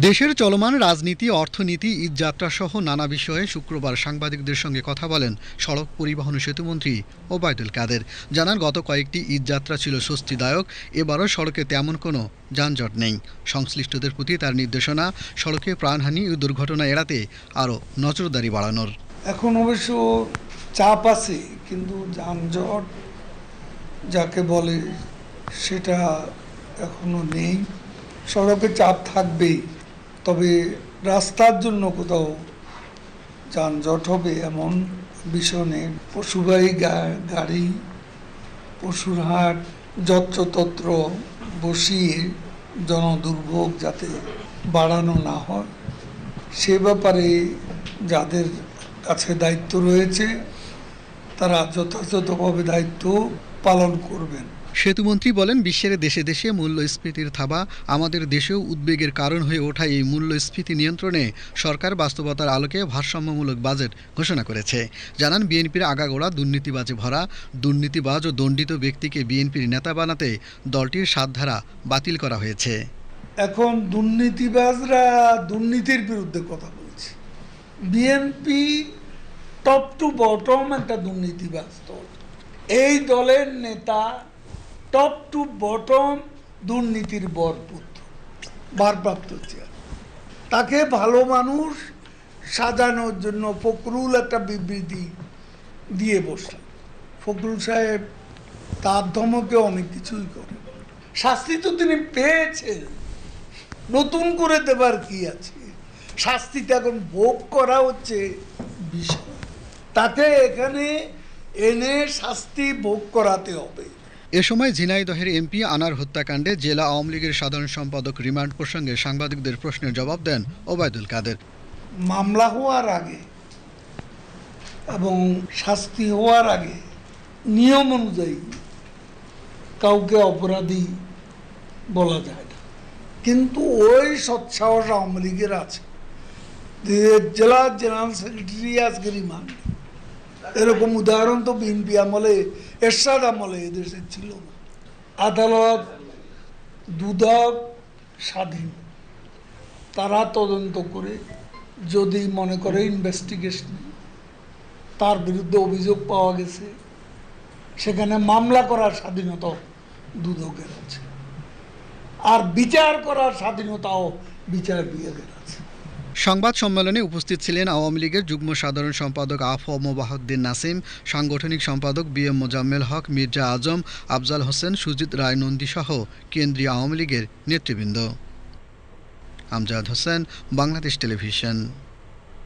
দেশের চলমান রাজনীতি, অর্থনীতি ঈদযাত্রা সহ নানা বিষয়ে শুক্রবার সাংবাদিকদের সঙ্গে কথা বলেন সড়ক পরিবহন সেতুমন্ত্রী ওবায়দুল কাদের। জানান, গত কয়েকটি ঈদযাত্রা ছিল স্বস্তিদায়ক, এবারও সড়কে তেমন কোনো যানজট নেই। সংশ্লিষ্টদের প্রতি তার নির্দেশনা, সড়কে প্রাণহানি ও দুর্ঘটনা এড়াতে আরও নজরদারি বাড়ানোর। এখন অবশ্য চাপ আছে, কিন্তু যানজট যাকে বলে সেটা এখনও নেই। সড়কে চাপ থাকবেই। তবে রাস্তার জন্য কোথাও যানজট হবে এমন নেই পশুবাহী গাড়ি, পশুর হাট, যত্রতত্র বসিয়ে জনদুর্ভোগ যাতে বাড়ানো না হয়। সে ব্যাপারে যাদের কাছে দায়িত্ব রয়েছে, তারা যথাযথভাবে দায়িত্ব পালন করবেন। সেতুমন্ত্রী বলেন, বিশ্বের দেশে দেশে মূল্যস্ফীতির থাবা আমাদের দেশেও উদ্বেগের কারণ হয়ে ওঠায় এই মূল্যস্ফীতি নিয়ন্ত্রণে সরকার বাস্তবতার আলোকে ভারসাম্যমূলক বাজেট ঘোষণা করেছে। জানান, বিএনপির আগাগোড়া, দুর্নীতিবাজে ভরা, দুর্নীতিবাজ ও দণ্ডিত ব্যক্তিকে বিএনপির নেতা বানাতে দলটির সাত ধারা বাতিল করা হয়েছে। এখন দুর্নীতিবাজরা দুর্নীতির বিরুদ্ধে কথা বলছে। বিএনপি টপ টু বটম একটা দুর্নীতিবাজ দল। এই দলের নেতা টপ টু বটম দুর্নীতির বরপুত্র ভারপ্রাপ্ত চেয়ার তাকে ভালো মানুষ সাজানোর জন্য ফখরুল একটা বিবৃতি দিয়ে বসলেন। ফখরুল সাহেব তার ধমকে অনেক কিছুই করে শাস্তি তো তিনি পেয়েছেন। নতুন করে দেবার কি আছে? শাস্তিটা এখন ভোগ করা হচ্ছে বিষয়। তাকে এখানে এনে শাস্তি ভোগ করাতে হবে। এ সময় ঝিনাইদহের এমপি আনার হত্যাকাণ্ডে জেলা আওয়ামী লীগের সাধারণ সম্পাদক রিমান্ড প্রসঙ্গে সাংবাদিকদের প্রশ্নের জবাব দেন ওবায়দুল কাদের। মামলা হওয়ার আগে এবং শাস্তি হওয়ার আগে নিয়ম অনুযায়ী কাউকে অপরাধী বলা যায় না। কিন্তু ওই সৎসাহস আওয়ামী লীগের আছে। জেলা জেনারেল সেক্রেটারি আজকে রিমান্ড। এরকম উদাহরণ তো বিএনপি আমলে, এরশাদ আমলে এদেশে ছিল না। আদালত দুদক স্বাধীন। তারা তদন্ত করে যদি মনে করে ইনভেস্টিগেশন তার বিরুদ্ধে অভিযোগ পাওয়া গেছে, সেখানে মামলা করার স্বাধীনতা দুদকের আছে। আর বিচার করার স্বাধীনতাও বিচার বিভাগের আছে সংবাদ সম্মেলনে উপস্থিত ছিলেন আওয়ামী লীগের যুগ্ম সাধারণ সম্পাদক আফ মোবাহদ্দিন নাসিম, সাংগঠনিক সম্পাদক বি এম মোজাম্মেল হক, মির্জা আজম, আফজাল হোসেন, সুজিত রায় নন্দী সহ কেন্দ্রীয় আওয়ামী লীগের নেতৃবৃন্দ। আমজাদ হোসেন, বাংলাদেশ টেলিভিশন।